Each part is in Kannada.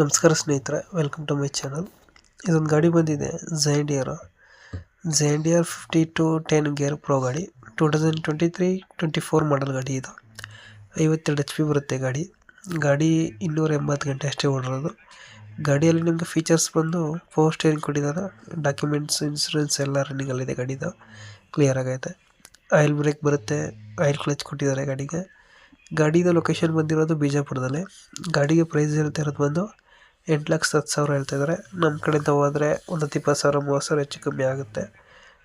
ನಮಸ್ಕಾರ ಸ್ನೇಹಿತರೆ ವೆಲ್ಕಮ್ ಟು ಮೈ ಚಾನಲ್ ಇದೊಂದು ಗಾಡಿ ಬಂದಿದೆ John Deere John Deere fifty two ten gear pro ಗಾಡಿ. Two thousand twenty three twenty four model ಗಾಡಿ ಇದು. ಐವತ್ತೆರಡು ಎಚ್ ಪಿ ಬರುತ್ತೆ ಗಾಡಿ. ಗಾಡಿ ಇನ್ನೂರ ಎಂಬತ್ತು ಗಂಟೆ ಅಷ್ಟೇ ಓಡಿರೋದು. ಗಾಡಿಯಲ್ಲಿ ನಿಮಗೆ ಫೀಚರ್ಸ್ ಬಂದು ಪವರ್ ಸ್ಟೇರಿಂಗ್ ಕೊಟ್ಟಿದ್ದಾರೆ ಡಾಕ್ಯುಮೆಂಟ್ಸ್ ಇನ್ಸೂರೆನ್ಸ್ ಎಲ್ಲ ರನ್ನಿಂಗಲ್ಲಿದೆ ಗಾಡಿದು ಕ್ಲಿಯರ್ ಆಗೈತೆ. ಆಯಿಲ್ ಬ್ರೇಕ್ ಬರುತ್ತೆ ಆಯಿಲ್ ಕ್ಲಚ್ ಕೊಟ್ಟಿದ್ದಾರೆ ಗಾಡಿಗೆ. ಗಾಡಿದ ಲೊಕೇಶನ್ ಬಂದಿರೋದು ಬಿಜಾಪುರದಲ್ಲಿ. ಗಾಡಿಗೆ ಪ್ರೈಸ್ ಇರುತ್ತೆ ಇರೋದು ಬಂದು ಎಂಟು ಲಕ್ಷ ಹತ್ತು ಸಾವಿರ ಹೇಳ್ತಾ ಇದ್ದಾರೆ ನಮ್ಮ ಕಡೆಯಿಂದ ಹೋದರೆ ಒಂದು ಹತ್ತು ಇಪ್ಪತ್ತು ಸಾವಿರ, ಮೂವತ್ತು ಸಾವಿರ ಹೆಚ್ಚು ಕಮ್ಮಿ ಆಗುತ್ತೆ.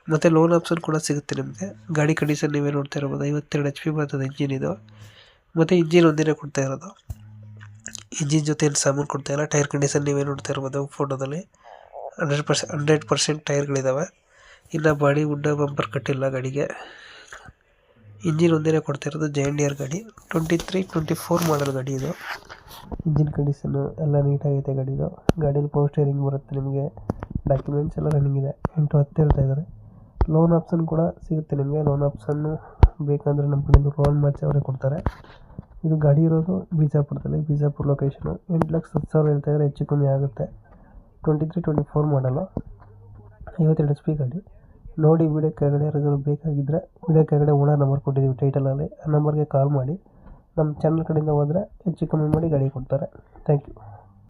ಮತ್ತು ಲೋನ್ ಆಪ್ಷನ್ ಕೂಡ ಸಿಗುತ್ತೆ ನಿಮಗೆ. ಗಾಡಿ ಕಂಡೀಷನ್ ನೀವೇ ನೋಡ್ತಾ ಇರ್ಬೋದು. ಐವತ್ತೆರಡು ಎಚ್ ಪಿ ಬರ್ತದೆ ಇಂಜಿನ್ ಇದು. ಮತ್ತು ಇಂಜಿನ್ ಒಂದೇನೇ ಕೊಡ್ತಾ ಇರೋದು. ಇಂಜಿನ್ ಜೊತೆ ಏನು ಸಾಮಾನು ಕೊಡ್ತಾ ಇಲ್ಲ. ಟೈರ್ ಕಂಡೀಷನ್ ನೀವೇ ನೋಡ್ತಾ ಇರ್ಬೋದು ಫೋಟೋದಲ್ಲಿ ಹಂಡ್ರೆಡ್ ಪರ್ಸೆ ಹಂಡ್ರೆಡ್ ಪರ್ಸೆಂಟ್ ಟೈರ್ಗಳಿದ್ದಾವೆ ಇನ್ನು ಬಾಡಿ ಉಡ್ಡ ಬಂಪರ್ ಕಟ್ಟಿಲ್ಲ ಗಾಡಿಗೆ. ಇಂಜಿನ್ ಒಂದೇ ಕೊಡ್ತಾ ಇರೋದು ಜೈಂಡಿಯರ್ ಗಾಡಿ. Twenty three twenty four model ಗಾಡಿ ಇದು. ಇಂಜಿನ್ ಕಂಡೀಷನ್ನು ಎಲ್ಲ ನೀಟಾಗೈತೆ ಗಾಡಿದು. ಗಾಡೀಲಿ ಪವರ್ ಸ್ಟೇರಿಂಗ್ ಬರುತ್ತೆ ನಿಮಗೆ. ಡಾಕ್ಯುಮೆಂಟ್ಸ್ ಎಲ್ಲ ರನ್ನಿಂಗ್ ಇದೆ. ಎಂಟು ಹತ್ತು ಹೇಳ್ತಾ ಇದ್ದಾರೆ ಲೋನ್ ಆಪ್ಷನ್ ಕೂಡ ಸಿಗುತ್ತೆ ನಿಮಗೆ. ಲೋನ್ ಆಪ್ಷನ್ನು ಬೇಕಂದರೆ ನಮ್ಮ ಕಡೆಯಿಂದ ಲೋನ್ ಮಾಡಿಸಿ ಅವರೇ ಕೊಡ್ತಾರೆ. ಇದು ಗಾಡಿ ಇರೋದು ಬಿಜಾಪುರದಲ್ಲಿ. ಬಿಜಾಪುರ ಲೊಕೇಶನು ಎಂಟು ಲಕ್ಷ ಹತ್ತು ಸಾವಿರ ಹೇಳ್ತಾ ಇದ್ದಾರೆ ಹೆಚ್ಚು ಕಮ್ಮಿ ಆಗುತ್ತೆ. ಟ್ವೆಂಟಿ ತ್ರೀ ಟ್ವೆಂಟಿ ಫೋರ್ ಮಾಡಲ್ಲ ಐವತ್ತೆರಡು ಎಚ್ ಪಿ ಗಾಡಿ. ನೋಡಿ ವಿಡಿಯೋ ಕೆಳಗಡೆ ಯಾರಾದರೂ ಬೇಕಾಗಿದ್ದರೆ ವಿಡಿಯೋ ಕೆಳಗಡೆ ಓನರ್ ನಂಬರ್ ಕೊಟ್ಟಿದ್ದೀವಿ ಟೈಟಲಲ್ಲಿ ಆ ನಂಬರ್ಗೆ ಕಾಲ್ ಮಾಡಿ. ನಮ್ಮ ಚಾನಲ್ ಕಡೆಯಿಂದ ಹೋದರೆ ಹೆಚ್ಚು ಕಮ್ಮಿ ಮಾಡಿ ಗಾಡಿ ಕೊಡ್ತಾರೆ. Thank you